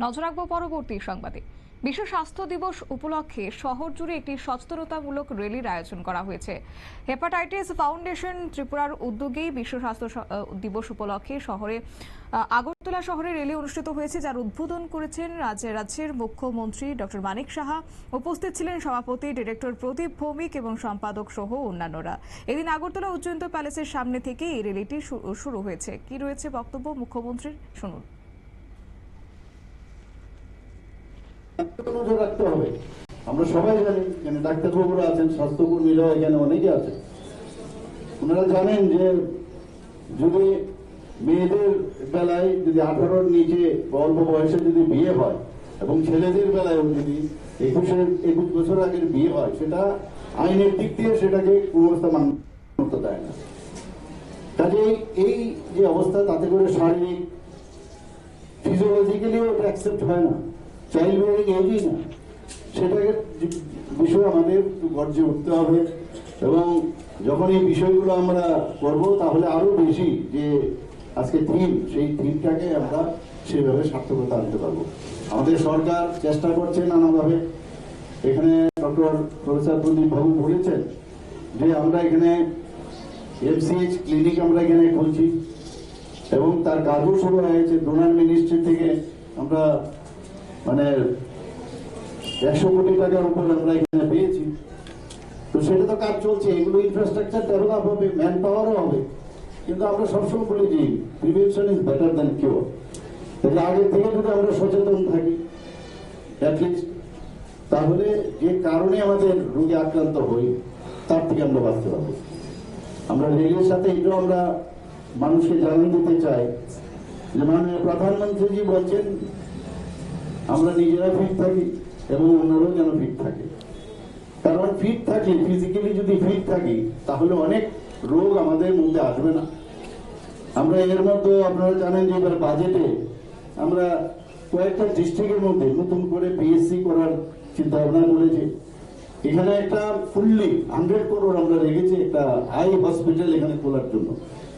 নজর রাখব পরবর্তী সংবাদে। বিশ্ব স্বাস্থ্য দিবস উপলক্ষে শহর জুড়ে একটি সচেতনতামূলক র্যালির আয়োজন করা হয়েছে। হেপাটাইটিস ফাউন্ডেশন ত্রিপুরার উদ্যোগেই বিশ্ব স্বাস্থ্য দিবস উপলক্ষে শহরে আগরতলা শহরে র্যালি অনুষ্ঠিত হয়েছে, যার উদ্বোধন করেছেন রাজ্যের রাজ্যের মুখ্যমন্ত্রী ডক্টর মানিক সাহা। উপস্থিত ছিলেন সভাপতি ডিরেক্টর প্রদীপ ভৌমিক এবং সম্পাদক সহ অন্যান্যরা। এদিন আগরতলা উজ্জয়ন্ত প্যালেসের সামনে থেকে এই র্যালিটি শুরু হয়েছে। কি রয়েছে বক্তব্য মুখ্যমন্ত্রীর? শুনুন। নজর রাখতে হবে। আমরা সবাই জানি এখানে ডাক্তারবাবুরা আছেন, স্বাস্থ্যকর্মীরা এখানে অনেকে আছেন। ওনারা জানেন যে যদি মেয়েদের বেলায় যদি আঠারোর নিচে অল্প বয়সে যদি বিয়ে হয় এবং ছেলেদের বেলায়ও যদি একুশের একুশ বছর আগের বিয়ে হয়, সেটা আইনের দিক দিয়ে সেটাকে কোনো অবস্থা মান্যতা দেয় না। কাজে এই যে অবস্থা, তাতে করে শারীরিক ফিজিওলজিক্যালিও এটা অ্যাকসেপ্ট হয় না। চাইল্ড বিয়ারিং এজই না। সেটাকে বিষয়ে আমাদের গর্জে উঠতে হবে। এবং যখন এই বিষয়গুলো আমরা করব, তাহলে আরও বেশি যে আজকে থিম, সেই থিমটাকে আমরা সেভাবে সার্থকতা আনতে পারব। আমাদের সরকার চেষ্টা করছে নানাভাবে। এখানে ডক্টর প্রফেসর প্রদীপ বাবু বলেছেন যে আমরা এখানে এমসিএইচ ক্লিনিক আমরা এখানে খুলছি। এবং তার কাজও শুরু হয়েছে। ডোনার মিনিস্ট্রি থেকে আমরা মানে একশো কোটি টাকার উপর আমরা এখানে পেয়েছি। তো সেটা তো কাজ চলছে, এগুলো ইনফ্রাস্ট্রাকচার ডেভেলপ হবে ম্যান পাওয়ারও হবে। কিন্তু আমরা সবসময় বলি যে prevention is better than cure তাহলে আগের থেকে যদি আমরা সচেতন থাকি অ্যাটলিস্ট তাহলে যে কারণে আমাদের রোগে আক্রান্ত হই, তার থেকে আমরা বাঁচতে পারব। আমরা রেলের সাথে এটাও আমরা মানুষকে জানিয়ে দিতে চাই, যে মাননীয় প্রধানমন্ত্রীজি বলছেন আমরা নিজেরা ফিট থাকি এবং অন্যরাও যেন ফিট থাকে। কারণ ফিট থাকি ফিজিক্যালি যদি ফিট থাকি, তাহলে অনেক রোগ আমাদের মধ্যে আসবে না। আমরা এর মধ্যে, আপনারা জানেন যে এবার বাজেটে আমরা কয়েকটা ডিস্ট্রিক্টের মধ্যে নতুন করে পিএসসি করার চিন্তা ভাবনা করেছি। এখানে একটা ফুললি হান্ড্রেড করোড় আমরা রেখেছি একটা আই হসপিটাল এখানে খোলার জন্য।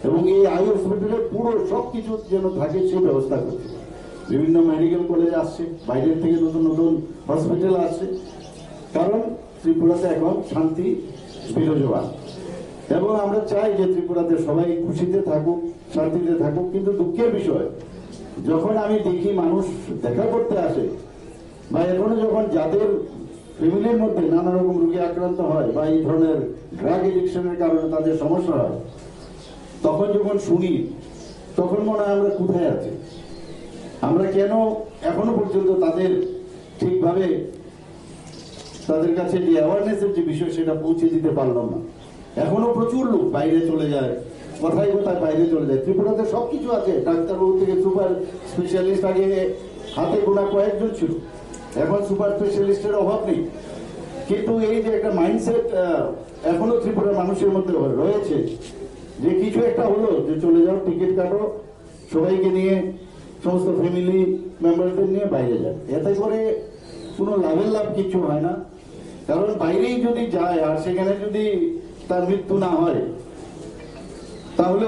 এবং এই আই হসপিটালে পুরো সব কিছু যেন থাকে, সেই ব্যবস্থা করছে। বিভিন্ন মেডিকেল কলেজ আসছে, বাইরের থেকে নতুন নতুন হসপিটাল আসছে। কারণ ত্রিপুরাতে এখন শান্তি বিরাজমান। এবং আমরা চাই যে ত্রিপুরাতে সবাই খুশিতে থাকুক, শান্তিতে থাকুক, কিন্তু দুঃখের বিষয়, যখন আমি দেখি মানুষ দেখা করতে আসে, বা এখনও যখন যাদের ফ্যামিলির মধ্যে নানা রকম রোগে আক্রান্ত হয়, বা এই ধরনের ড্রাগ এডিকশনের কারণে তাদের সমস্যা হয়, তখন যখন শুনি, তখন মনে হয় আমরা কোথায় আছি। আমরা কেন এখনও পর্যন্ত তাদের ঠিকভাবে তাদের কাছে যে অ্যাওয়ারনেসের যে বিষয়, সেটা পৌঁছে দিতে পারলাম না। এখনও প্রচুর লোক বাইরে চলে যায় কোথায় কোথায় বাইরে চলে যায়। ত্রিপুরাতে সব কিছু আছে। ডাক্তারবাবু থেকে সুপার স্পেশালিস্ট আগে হাতে গোনা কয়েকজন ছিল। এখন সুপার স্পেশালিস্টের অভাব নেই। কিন্তু এই যে একটা মাইন্ডসেট এখনও ত্রিপুরার মানুষের মধ্যে রয়েছে, যে কিছু একটা হলো, যে চলে যাও, টিকিট কাটো, সবাইকে নিয়ে সমস্ত ফ্যামিলি মেম্বারদের নিয়ে বাইরে যায় এতে করে কোনো লাভের লাভ কিছু হয় না। কারণ বাইরেই যদি যায় আর সেখানে যদি তার মৃত্যু না হয়, তাহলে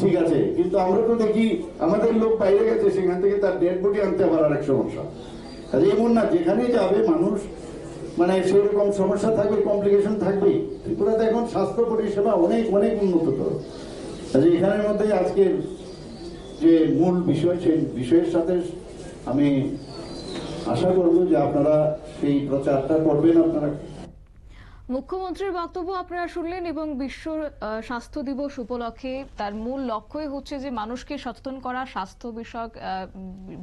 ঠিক আছে। কিন্তু আমরা তো দেখি আমাদের লোক বাইরে গেছে, সেখান থেকে তার ডেড বডি আনতে পারার এক সমস্যা। কাজে এমন না যেখানেই যাবে মানুষ মানে সেরকম সমস্যা থাকবে কমপ্লিকেশন থাকবে ত্রিপুরাতে এখন স্বাস্থ্য পরিষেবা অনেক অনেক উন্নততর। কাজে এখানের মধ্যে আজকের যে মূল বিষয়, সেই বিষয়ের সাথে আমি আশা করব যে আপনারা সেই প্রচারটা করবেন আপনারা। মুখ্যমন্ত্রীর বক্তব্য আপনারা শুনলেন এবং বিশ্ব স্বাস্থ্য দিবস উপলক্ষে তার মূল লক্ষ্যই হচ্ছে যে মানুষকে সচেতন করা, স্বাস্থ্য বিষয়ক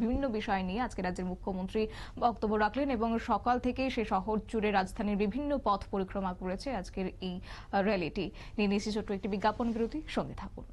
বিভিন্ন বিষয় নিয়ে আজকে রাজ্যের মুখ্যমন্ত্রী বক্তব্য রাখলেন এবং সকাল থেকেই সে শহর জুড়ে রাজধানীর বিভিন্ন পথ পরিক্রমা করেছে আজকের এই র্যালিটি। নিয়ে নিয়েছি ছোট্ট একটি বিজ্ঞাপন বিরতি, সঙ্গে থাকুন।